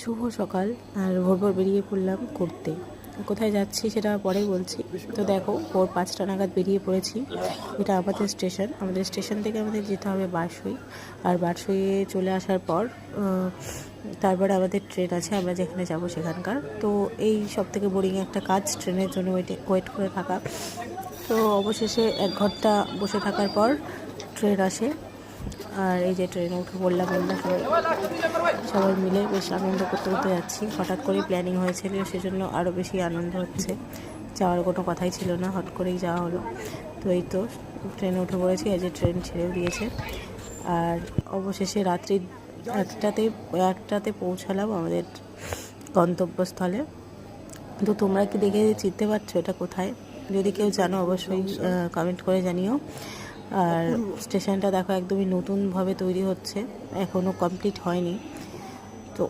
শুভ সকাল, আর ভোর ভোর বেরিয়ে পড়লাম ঘুরতে কোথায় যাচ্ছি সেটা পরে বলছি। তো দেখো, ভোর পাঁচটা নাগাদ বেরিয়ে পড়েছি। এটা আমাদের স্টেশন। আমাদের স্টেশন থেকে আমাদের যেতে হবে বারসই। আর বারসইয়ে চলে আসার পর তারপরে আমাদের ট্রেন আছে, আমরা যেখানে যাব সেখানকার। তো এই সব থেকে বোরিং একটা কাজ, ট্রেনের জন্য ওয়েটে ওয়েট করে থাকা। তো অবশেষে এক ঘণ্টা বসে থাকার পর ট্রেন আসে। আর এই যে ট্রেনে উঠে পড়লাম আমরা সবাই সবাই মিলে বেশ আনন্দ করতে করতে যাচ্ছি। হঠাৎ করেই প্ল্যানিং হয়েছিল সেজন্য আরও বেশি আনন্দ হচ্ছে। যাওয়ার কোনো কথাই ছিল না, হট করেই যাওয়া হলো। তো এই তো ট্রেনে উঠে পড়েছি, এই যে ট্রেন ছেড়েও দিয়েছে। আর অবশেষে রাত্রি একটাতে একটাতে পৌঁছালাম আমাদের গন্তব্যস্থলে। তো তোমরা কি দেখে চিনতে পারছ এটা কোথায়? যদি কেউ জানো অবশ্যই কমেন্ট করে জানিও। আর স্টেশনটা দেখো একদমই নতুনভাবে তৈরি হচ্ছে এখনও কমপ্লিট হয়নি। তো